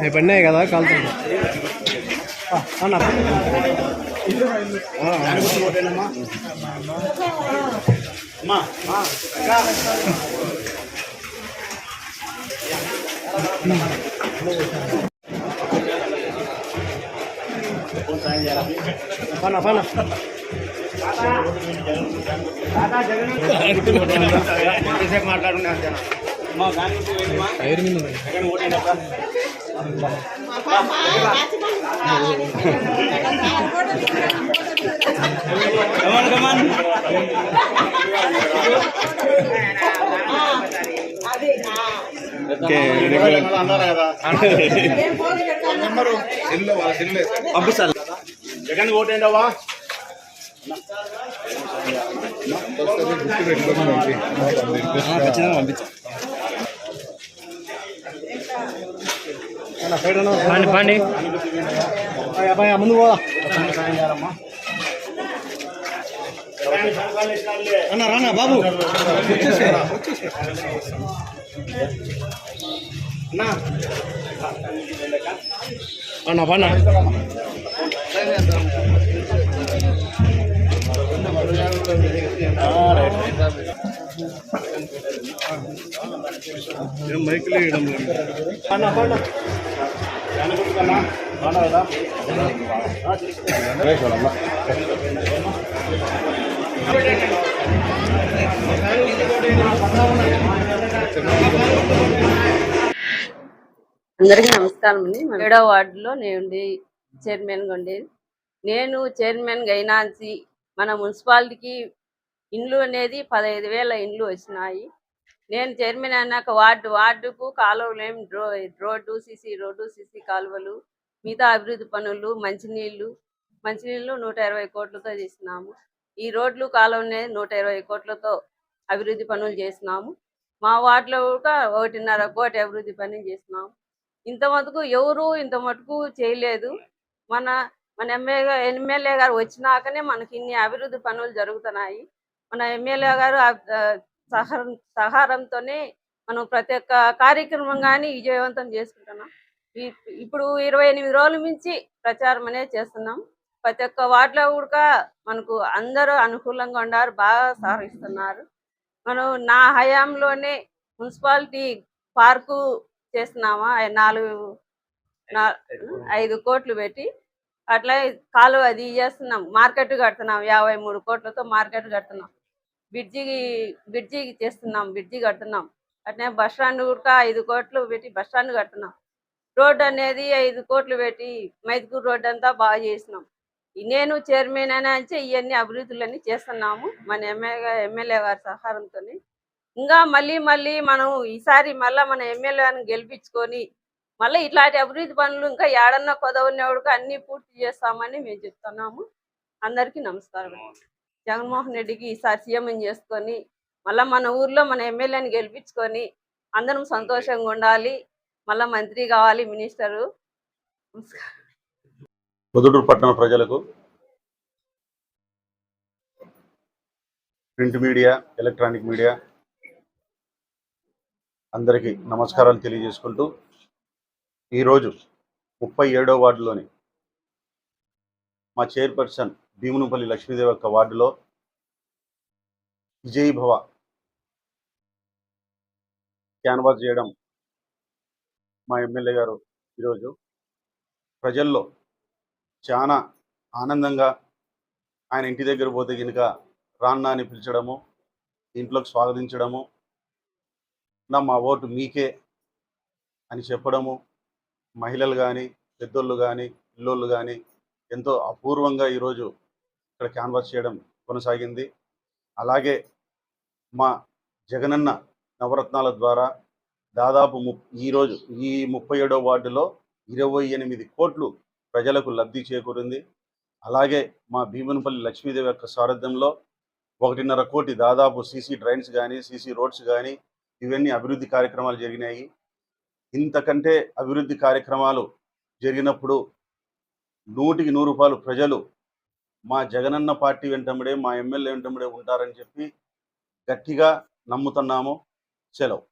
అవి పడినాయి కదా కాలుతుంది ఆ, అన్న పన్న పన్న టైర్ మీద ఉంది. జగన్ ఓటేండవా ఖచ్చితంగా పంపించు. అన్న సైడ్ అన్న పండి పండి అబ్బాయి ముందు పోదా అన్న రానా బాబు. అన్నా అన్న அண்ணா. அண்ணா பண்ணா மைக்கிலே இடம் அண்ணா பண்ணா சொல்லலாம் అందరికీ నమస్కారం అండి. మా ఏడవ వార్డులో నేను చైర్మన్గా ఉండేది. నేను చైర్మన్గా అయినాంచి మన మున్సిపాలిటీకి ఇండ్లు అనేది పదహైదు వేల ఇండ్లు వచ్చినాయి. నేను చైర్మన్ అయినాక వార్డు వార్డుకు కాలువలేం రో రోడ్డు సిసి రోడ్డు సిసి కాలువలు మిగతా అభివృద్ధి పనులు మంచినీళ్ళు మంచినీళ్ళు నూట ఇరవై కోట్లతో చేసినాము. ఈ రోడ్లు కాలువ అనేది నూట ఇరవై కోట్లతో అభివృద్ధి పనులు చేసినాము. మా వార్డులో కూడా ఒకటిన్నర కోటి అభివృద్ధి పని చేసినాం. ఇంత మటుకు ఎవరు ఇంత మటుకు చేయలేదు. మన మన ఎమ్మెల్యే ఎమ్మెల్యే గారు వచ్చినాకనే మనకి ఇన్ని అభివృద్ధి పనులు జరుగుతున్నాయి. మన ఎమ్మెల్యే గారు సహారం సహరం సహారంతోనే మనం ప్రతి ఒక్క కార్యక్రమం కానీ విజయవంతం చేసుకుంటున్నాం. ఇప్పుడు ఇరవై ఎనిమిది రోజుల నుంచి ప్రచారం అనేది చేస్తున్నాం. ప్రతి ఒక్క వార్డులో కూడా మనకు అందరూ అనుకూలంగా ఉన్నారు బాగా సహకరిస్తున్నారు. మనం నా హయాంలోనే మున్సిపాలిటీ పార్కు చేస్తున్నామా? నాలుగు ఐదు కోట్లు. పెట్టి అట్లా కాలువ అది చేస్తున్నాం మార్కెట్ కడుతున్నాం. యాభై మూడు కోట్లతో మార్కెట్ కడుతున్నాం. బ్రిడ్జి బ్రిడ్జి చేస్తున్నాం. బ్రిడ్జి కడుతున్నాం. అట్లనే బస్ స్టాండ్ కూడా ఐదు కోట్లు పెట్టి బస్ స్టాండ్ కడుతున్నాం. రోడ్ అనేది ఐదు కోట్లు పెట్టి మైదుకూరు రోడ్ అంతా బాగా చేసినాం. నేను చైర్మన్ అని అంటే ఇవన్నీ అభివృద్ధులన్నీ చేస్తున్నాము. మన ఎమ్మెల్యే ఎమ్మెల్యే గారి సహకారంతో ఇంకా మళ్ళీ మళ్ళీ మనం ఈసారి మళ్ళీ మన ఎమ్మెల్యేని గెలిపించుకొని మళ్ళీ ఇట్లాంటి అభివృద్ధి పనులు ఇంకా ఏడన్నా కొదవనేవాడుకు అన్ని పూర్తి చేస్తామని మేము చెప్తున్నాము. అందరికీ నమస్కారం జగన్మోహన్ రెడ్డికి ఈసారి సీఎం చేసుకొని మళ్ళీ మన ఊర్లో మన ఎమ్మెల్యేని గెలిపించుకొని అందరం సంతోషంగా ఉండాలి. మళ్ళీ మంత్రి కావాలి మినిస్టరు. నమస్కారం. పొద్దుటూరు పట్టణ ప్రజలకు ప్రింట్ మీడియా ఎలక్ట్రానిక్ మీడియా అందరికీ నమస్కారాలు తెలియజేసుకుంటూ ఈరోజు ముప్పై ఏడో వార్డులోని మా చైర్పర్సన్ భీమునిపల్లి లక్ష్మీదేవి యొక్క వార్డులో విజయ్ భవ క్యాన్వాస్ చేయడం మా ఎమ్మెల్యే గారు ఈరోజు ప్రజల్లో చాలా ఆనందంగా ఆయన ఇంటి దగ్గర పోతే కనుక రాన్నా అని పిలిచడము ఇంట్లోకి స్వాగతించడము నా మా ఓటు మీకే అని చెప్పడము మహిళలు కానీ పెద్దోళ్ళు కానీ పిల్లోళ్ళు కానీ ఎంతో అపూర్వంగా ఈరోజు ఇక్కడ క్యాన్వాస్ చేయడం కొనసాగింది. అలాగే మా జగనన్న నవరత్నాల ద్వారా దాదాపు ము ఈరోజు ఈ ముప్పై ఏడో వార్డులో ఇరవై ఎనిమిది కోట్లు ప్రజలకు లబ్ధి చేకూరింది. అలాగే మా భీమనపల్లి లక్ష్మీదేవి యొక్క సారథ్యంలో ఒకటిన్నర కోటి దాదాపు సీసీ డ్రైన్స్ కానీ సీసీ రోడ్స్ కానీ ఇవన్నీ అభివృద్ధి కార్యక్రమాలు జరిగినాయి. ఇంతకంటే అభివృద్ధి కార్యక్రమాలు జరిగినప్పుడు నూటికి నూరు రూపాయలు ప్రజలు మా జగనన్న పార్టీ వెంటబడే మా ఎమ్మెల్యే వెంటబడే ఉంటారని చెప్పి గట్టిగా నమ్ముతున్నాము. సెలవు.